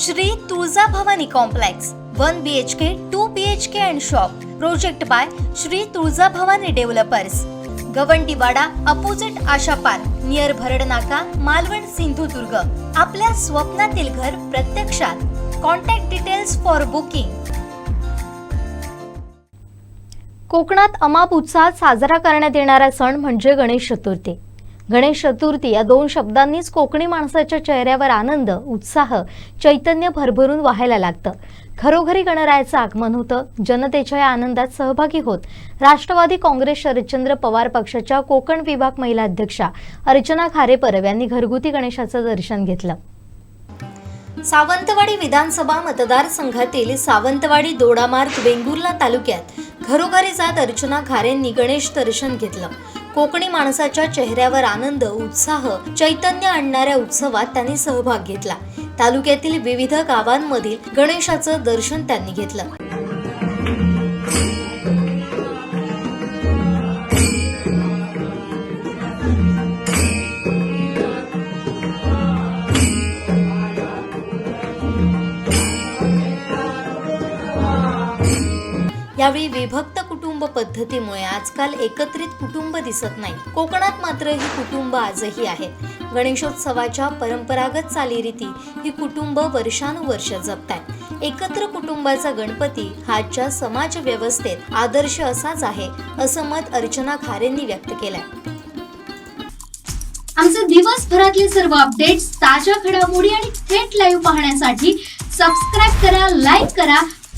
Shri Tulja Bhavani complex one B H K two B H K and shop project by Shri Tulja Bhavani developers Gavandiwada opposite Asha park near Bharad Naka Malvan Sindhudurg. आपल्या स्वप्नातील घर प्रत्यक्षात. Contact details for booking कोकणात अमाप उत्साहात साजरा करण्यात येणारा सण म्हणजे गणेश चतुर्थी. गणेश चतुर्थी या दोन शब्दांनीच कोकणी माणसाच्या चेहऱ्यावर आनंद उत्साह चैतन्य भरभरून व्हायला लागतं. घरोघरी गणरायाचं आगमन होतं. जनतेच्या या आनंदात सहभागी होत राष्ट्रवादी काँग्रेस शरदचंद्र पवार पक्षाच्या कोकण विभाग महिला अध्यक्षा अर्चना खारेपरव यांनी घरगुती गणेशाचं दर्शन घेतलं. सावंतवाडी विधानसभा मतदारसंघातील सावंतवाडी दोडामार्ग वेंगुर्ला तालुक्यात घरोघरी जात अर्चना खारेंनी गणेश दर्शन घेतलं. कोकणी माणसाच्या चेहऱ्यावर आनंद उत्साह चैतन्य आणणाऱ्या उत्सवात त्यांनी सहभाग घेतला. तालुक्यातील विविध गावांमधील गणेशाचं दर्शन त्यांनी घेतलं. यावेळी विभक्त कुटुंब पद्धतीमुळे आजकाल एकत्रित कुटुंब दिसत नाही. कोकणात मात्र ही कुटुंब आजही आहेत. गणेशोत्सवाच्या परंपरागत चालीरीती ही कुटुंब वर्षानुवर्ष जपतात. एकत्र कुटुंबाचा गणपती हा आजच्या समाज व्यवस्थेत आदर्श असाच आहे असं मत अर्चना खारेंनी व्यक्त केलंय. आमचे दिवसभरातले सर्व अपडेट्स ताज्या घडामोडी आणि थेट लाईव्ह पाहण्यासाठी सबस्क्राईब करा लाईक करा